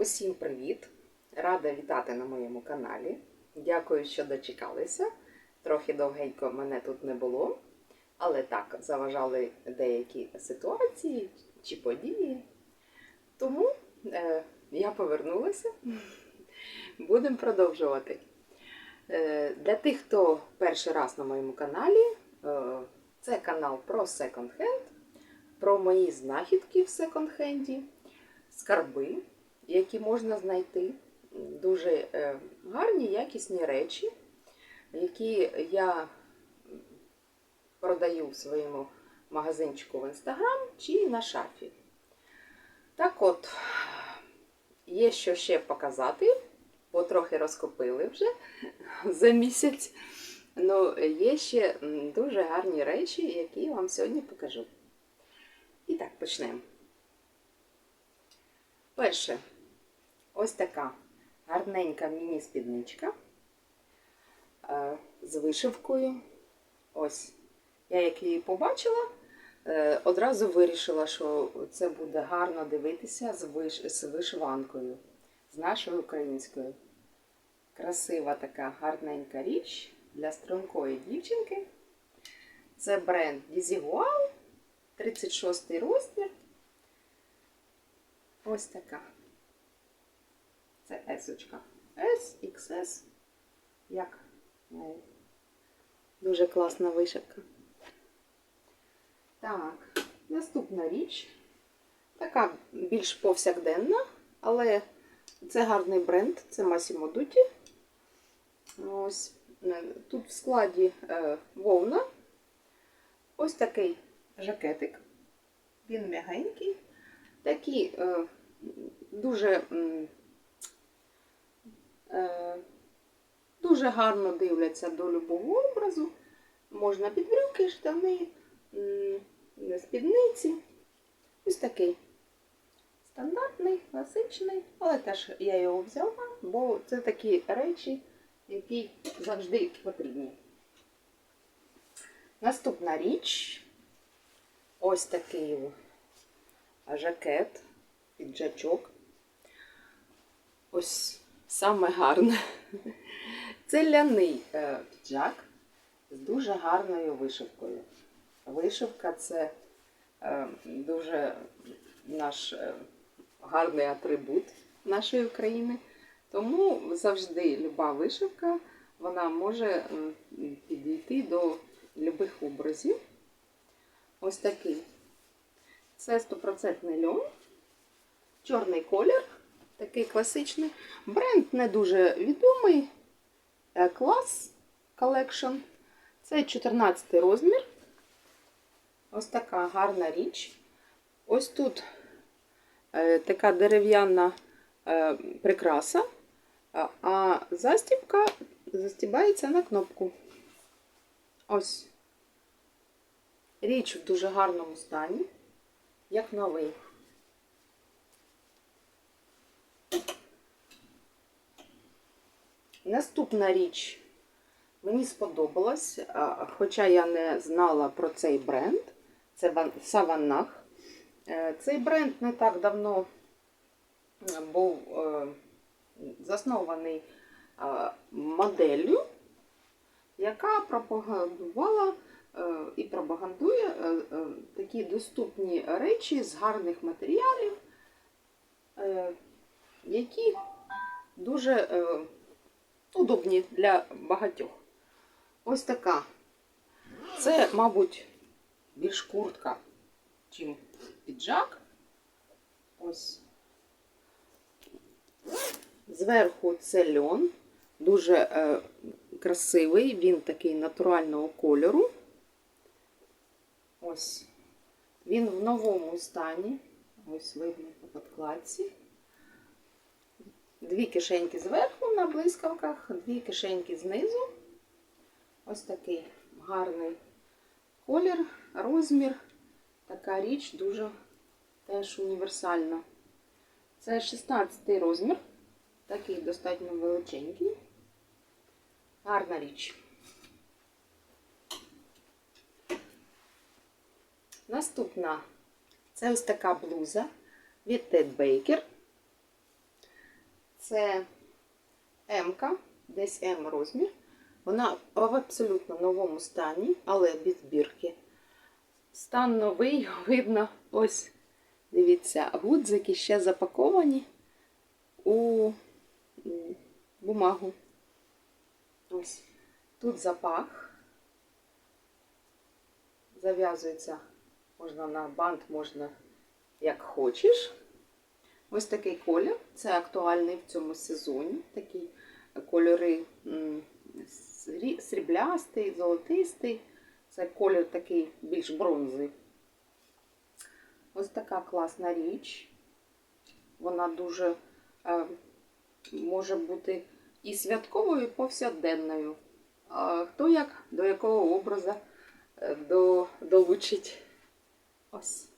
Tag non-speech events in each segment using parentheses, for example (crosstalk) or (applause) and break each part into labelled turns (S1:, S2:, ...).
S1: Усім привіт! Рада вітати на моєму каналі. Дякую, що дочекалися. Трохи довгенько мене тут не було, але так заважали деякі ситуації чи події. Тому е, я повернулася. (laughs) Будемо продовжувати. Е, для тих, хто перший раз на моєму каналі, е, це канал про секонд-хенд, про мої знахідки в секонд-хенді, скарби, які можна знайти. Дуже е, гарні, якісні речі, які я продаю в своєму магазинчику в інстаграм чи на шафі. Так от, є що ще показати, бо трохи розкопили вже (laughs) за місяць. Ну, є ще дуже гарні речі, які я вам сьогодні покажу. І так, почнемо. Перше, ось така гарненька міні-спідничка е, з вишивкою. Ось. Я як її побачила, е, одразу вирішила, що це буде гарно дивитися з, виш... з вишиванкою, з нашою українською. Красива така гарненька річ для стрункої дівчинки. Це бренд Dizigual, 36 розмір. Ось така. Це S-очка. S, XS. Як? Ну, Дуже класна вишивка. Так, наступна річ. Така більш повсякденна, але це гарний бренд, це Massimo Dutti. Ось. е, Тут в складі е, вовна. Ось такий жакетик. Він м'ягенький. Такі е, дуже, е, дуже гарно дивляться до любого образу. Можна під брюки, штани, спідниці. Ось такий стандартний, класичний, але теж я його взяла, бо це такі речі, які завжди потрібні. Наступна річ ось такий жакет, піджачок. Ось саме гарне. Це ляний е, піджак з дуже гарною вишивкою. Вишивка це е, дуже наш е, гарний атрибут нашої України. Тому завжди люба вишивка вона може підійти до любих образів. Ось такий. Це 100% льон, чорний колір, такий класичний. Бренд не дуже відомий. Е, Клас Collection. Це 14 розмір. Ось така гарна річ. Ось тут е, така дерев'яна е, прикраса, а- застібка застібається на кнопку. Ось. Річ в дуже гарному стані, як новий. Наступна річ мені сподобалась, хоча я не знала про цей бренд. Це Саваннах. Е, Цей бренд не так давно е, був е, заснований моделлю, яка пропагандувала і пропагандує такі доступні речі з гарних матеріалів, які дуже удобні для багатьох. Ось така. Це, мабуть, більш куртка, чим піджак. Ось. Зверху це льон, дуже е, красивий, він такий натурального кольору. Ось. Він в новому стані. Ось видно по подкладці. Дві кишеньки зверху на блискавках, дві кишеньки знизу. Ось такий гарний колір, розмір. Така річ дуже теж універсальна. Це 16 розмір, такий достатньо величенький. Гарна річ. Наступна це ось така блуза від Ted Baker. Це М-ка, десь М розмір. Вона в абсолютно новому стані, але без бірки. Стан новий, (laughs) видно, ось, дивіться, гудзики ще запаковані у бумагу. Ось. Тут запах. Зав'язується, можна на бант, можна як хочеш. Ось такий колір. Це актуальний в цьому сезоні. Такі кольори сріблястий, золотистий. Це колір такий більш бронзовий. Ось така класна річ. Вона дуже е, може бути і святковою, і повсякденною. А хто як до якого образу е, до, долучить. Ось.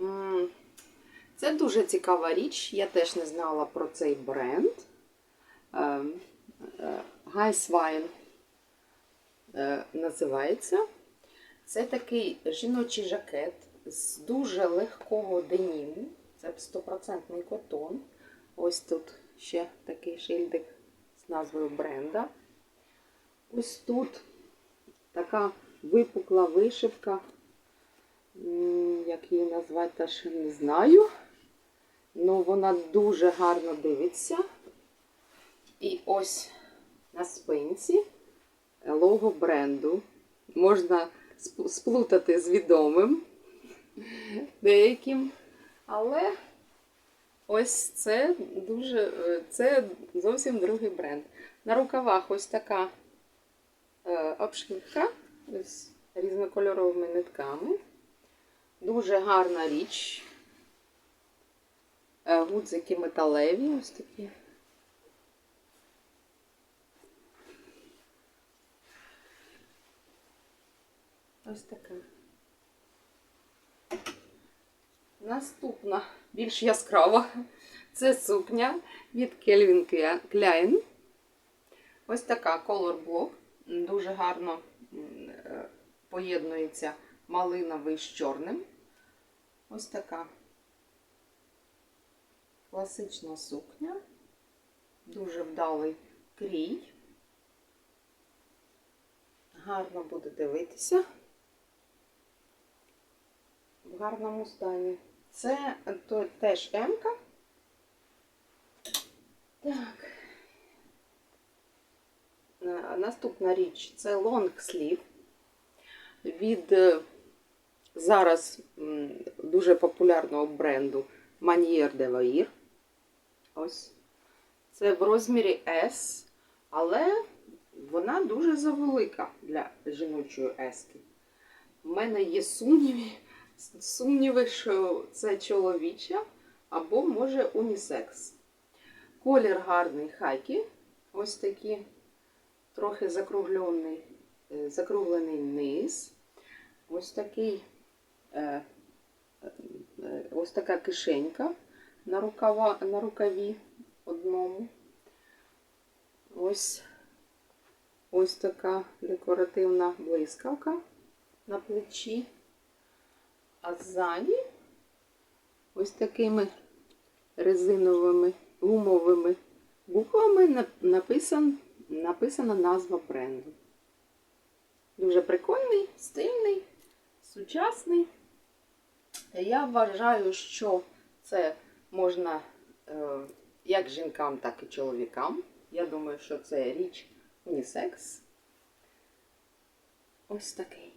S1: М, Це дуже цікава річ. Я теж не знала про цей бренд. Гайсвайн називається. Це такий жіночий жакет з дуже легкого деніму. Це 100% котон. Ось тут ще такий шильдик з назвою бренда. Ось тут така випукла вишивка. Як її назвати, теж не знаю. Ну, вона дуже гарно дивиться. І ось на спинці лого бренду. Можна сплутати з відомим деяким. Але ось це дуже це зовсім другий бренд. На рукавах ось така е, обшивка з різнокольоровими нитками. Дуже гарна річ. Е, Гудзики металеві, ось такі. Ось така. Наступна, більш яскрава, це сукня від Calvin Klein. Ось така Color Block. Дуже гарно е, поєднується малиновий з чорним. Ось така класична сукня. Дуже вдалий крій. Гарно буде дивитися. В гарному стані. Це то, теж М-ка. Так. Е, Наступна річ це sleeve від е, зараз дуже популярного бренду Manier de Vair. Ось. Це в розмірі S, але вона дуже завелика для жіночої ески. У мене є сумніви, сумніви, що це чоловіча або може унісекс. Колір гарний хакі. Ось такий трохи закруглений, е, закруглений низ. Ось такий, е, е, ось така кишенька на, рукава, на рукаві одному. Ось, ось така декоративна блискавка на плечі. А ззаді ось такими резиновими гумовими буквами написан, написана назва бренду. Дуже прикольний, стильний, сучасний. Я вважаю, що це можна е, як жінкам, так і чоловікам. Я думаю, що це річ унісекс. Ось такий.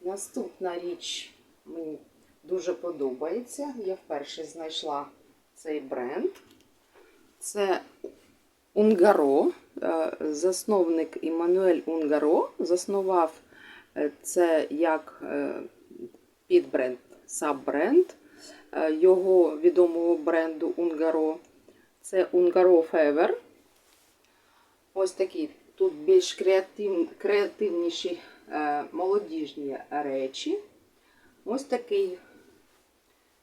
S1: Наступна річ мені дуже подобається. Я вперше знайшла цей бренд. Це Унгаро. Е, Засновник Іммануель Унгаро заснував е, це як підбренд, саббренд е, його відомого бренду Унгаро. Це Унгаро Fever. Ось такі тут більш креатив, креативніші е, молодіжні речі. Ось такий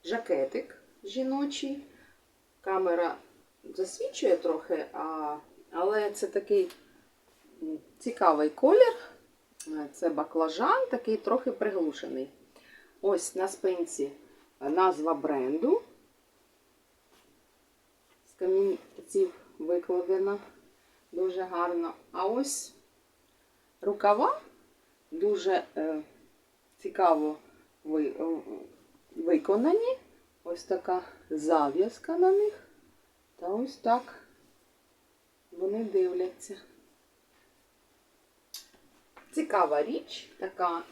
S1: жакетик жіночий. Камера засвічує трохи, а, але це такий цікавий колір. Е, Це баклажан, такий трохи приглушений. Ось на спинці назва бренду. З камінців викладена дуже гарно. А ось рукава дуже е, цікаво е, виконані. Ось така зав'язка на них. Та ось так вони дивляться. Цікава річ, така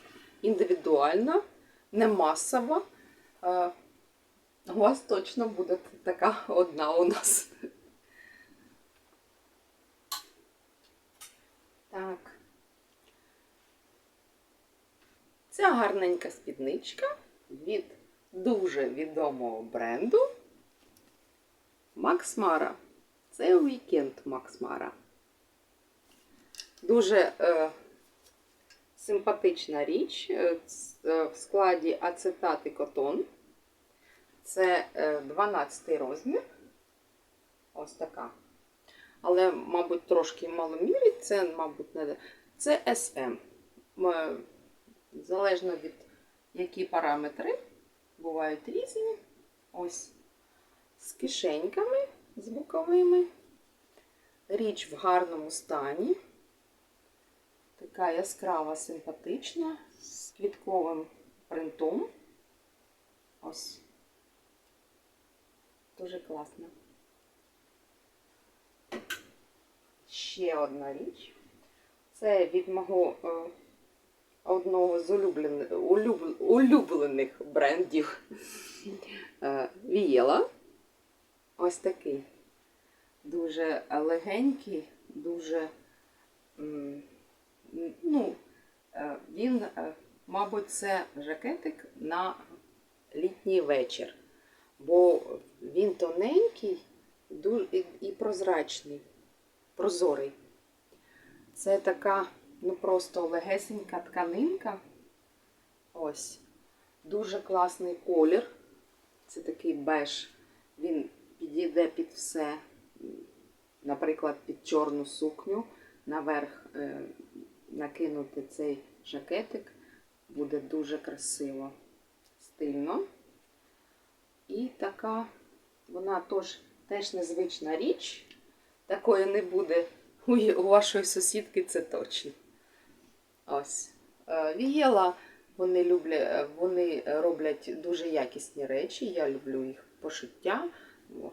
S1: індивідуальна, не масова. У вас точно буде така одна у нас. Так. Ця гарненька спідничка від дуже відомого бренду Макс Мара. Це вікенд Макс Мара. Дуже е, симпатична річ е, е, в складі ацетат і котон. Це е, 12 розмір. Ось така. Але, мабуть, трошки маломірі. Це, мабуть, не. Це SM. М, Залежно від які параметри бувають різні. Ось з кишеньками, з боковими. Річ в гарному стані. Така яскрава, симпатична, з квітковим принтом. Ось. Дуже класно. Ще одна річ. Це від мого е, одного з улюблених, улюблених брендів е, Вієла. Ось такий. Дуже легенький, дуже. Ну, е, він, е, мабуть, це жакетик на літній вечір, бо він тоненький і прозрачний, прозорий. Це така, ну просто легесенька тканинка. Ось. Дуже класний колір. Це такий беж. Він підійде під все, наприклад, під чорну сукню. Наверх е, накинути цей жакетик буде дуже красиво, стильно. І така, вона тож, теж незвична річ. Такої не буде у, вашої сусідки, це точно. Ось. Е, Вієла, вони, люблять, вони роблять дуже якісні речі. Я люблю їх пошиття.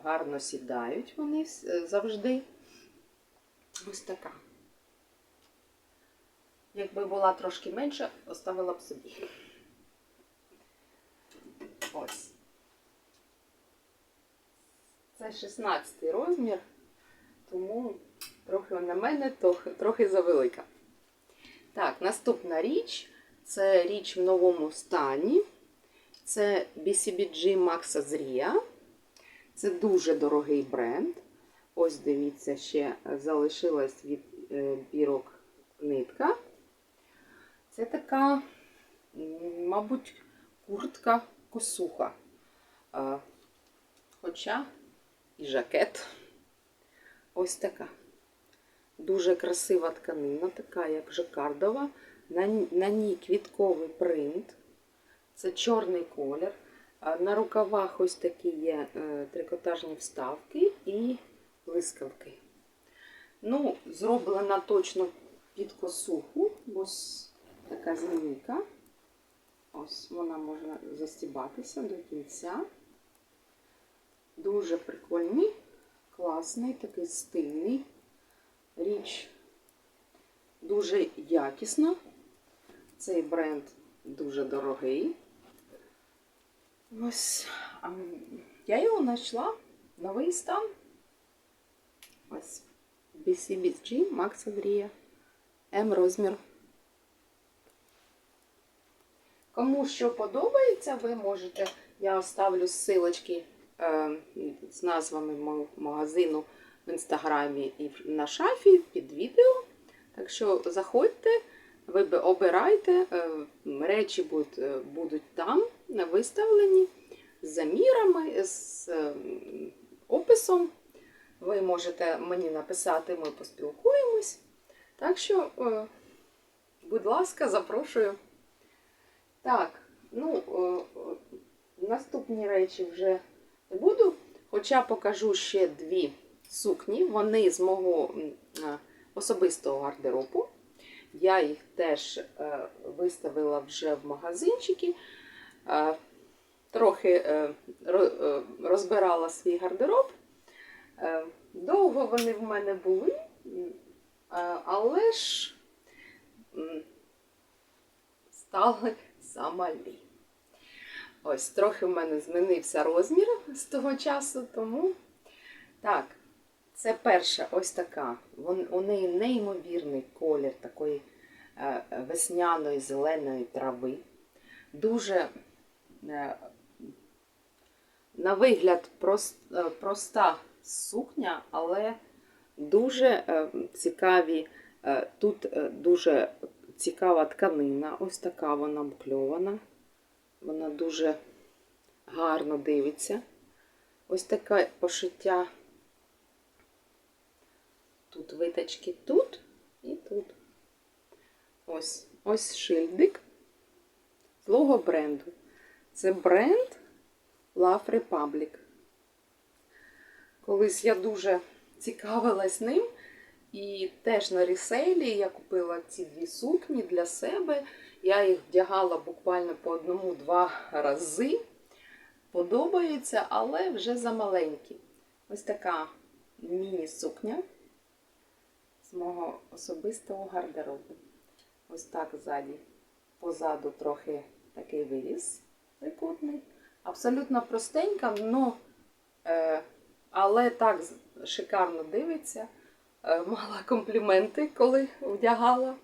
S1: Гарно сідають вони е, завжди. Ось така. Якби була трошки менша, оставила б собі. Ось. Це 16 розмір, тому трохи на мене трохи, завелика. Так, наступна річ це річ в новому стані. Це BCBG Max Azria. Це дуже дорогий бренд. Ось дивіться, ще залишилась від е, бірок нитка. Це така, мабуть, куртка косуха. Хоча і жакет. Ось така. Дуже красива тканина, така як жакардова. На, на ній квітковий принт. Це чорний колір. На рукавах ось такі є е, трикотажні вставки і блискавки. Ну, зроблена точно під косуху, бо така змійка. Ось вона може застібатися до кінця. Дуже прикольний, класний, такий стильний річ. Дуже якісна. Цей бренд дуже дорогий. Ось я його знайшла. Новий стан. Ось. BCBG Max Adria. М розмір. Кому що подобається, ви можете. Я оставлю ссылочки е, з назвами магазину в інстаграмі і на шафі під відео. Так що заходьте, ви обирайте, е, речі будуть, е, будуть там виставлені з замірами, з е, описом. Ви можете мені написати, ми поспілкуємось. Так що, е, будь ласка, запрошую. Так, ну, е, е, наступні речі вже не буду. Хоча покажу ще дві сукні. Вони з мого е, особистого гардеробу. Я їх теж виставила вже в магазинчики. Трохи ро- розбирала свій гардероб. Довго вони в мене були, але ж стали замалі. Ось, трохи в мене змінився розмір з того часу, тому так, це перша ось така. Вон, у неї неймовірний колір такої е, весняної зеленої трави. Дуже, е, на вигляд, прос- е, проста сукня, але дуже е, цікаві. е, Тут е, дуже цікава тканина, ось така вона мкльована. Вона дуже гарно дивиться. Ось таке пошиття. Тут виточки тут і тут. Ось ось шильдик злого бренду. Це бренд Love Republic. Колись я дуже цікавилась ним. І теж на ресейлі я купила ці дві сукні для себе. Я їх вдягала буквально по одному-два рази. Подобається, але вже замаленькі. Ось така міні-сукня з мого особистого гардеробу. Ось так ззаді. Позаду трохи такий виріз трикутний. Абсолютно простенька, но, е, але так шикарно дивиться. Е, мала компліменти, коли вдягала.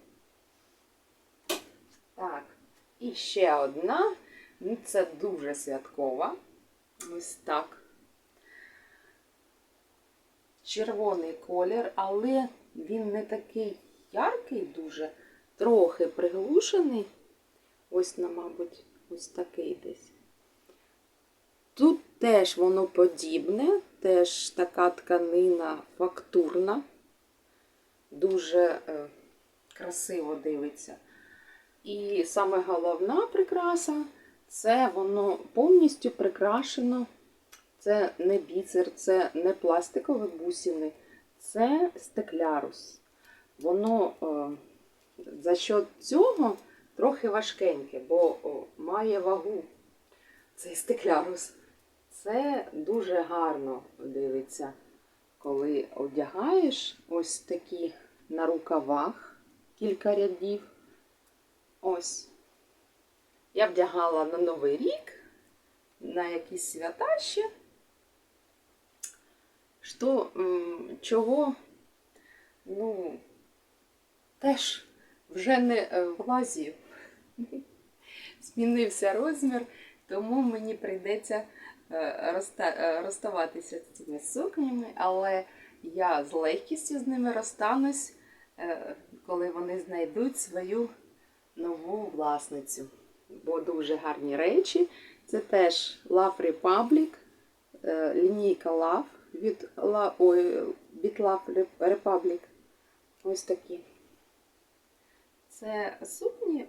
S1: Так, і ще одна. Це дуже святкова. Ось так. Червоний колір, але він не такий яркий, дуже, трохи приглушений. Ось, на, мабуть, ось такий десь. Тут теж воно подібне, теж така тканина фактурна, дуже е, красиво дивиться. І саме головна прикраса це воно повністю прикрашено. Це не бісер, це не пластикові бусини, це стеклярус. Воно е, за що цього трохи важкеньке, бо має вагу цей стеклярус. Це дуже гарно дивиться, коли одягаєш ось такі на рукавах кілька рядів. Ось. Я вдягала на Новий рік, на якісь свята ще. Що, чого, ну, теж вже не е, влазів. (laughs) Змінився розмір, тому мені прийдеться розставатися з цими сукнями, але я з легкістю з ними розстанусь, е, коли вони знайдуть свою нову власницю. Бо дуже гарні речі. Це теж Love Republic, е, лінійка Love від, ой, від Love Republic. Ось такі. Це сукні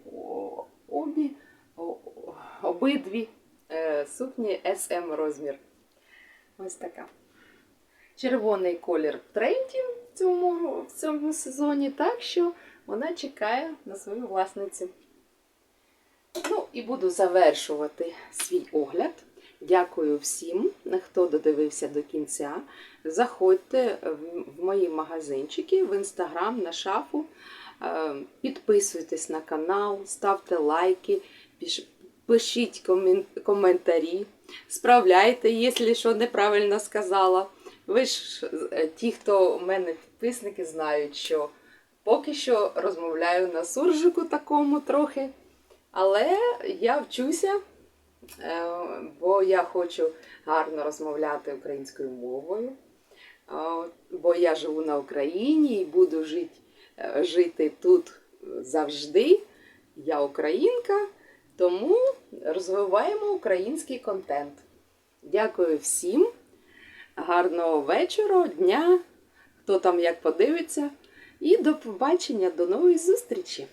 S1: обі, обидві е, сукні SM розмір. Ось така. Червоний колір в тренді в цьому, в цьому сезоні, так що вона чекає на свою власницю. Ну і буду завершувати свій огляд. Дякую всім, хто додивився до кінця. Заходьте в мої магазинчики, в інстаграм, на шафу. Е, Підписуйтесь на канал, ставте лайки, пишіть комен- коментарі, справляйте, якщо що неправильно сказала. Ви ж е, ті, хто у мене підписники, знають, що поки що розмовляю на суржику такому трохи. Але я вчуся, е, бо я хочу гарно розмовляти українською мовою. Бо я живу на Україні і буду е, жити тут завжди. Я українка, тому розвиваємо український контент. Дякую всім. Гарного вечора, дня, хто там як подивиться. І до побачення, до нової зустрічі!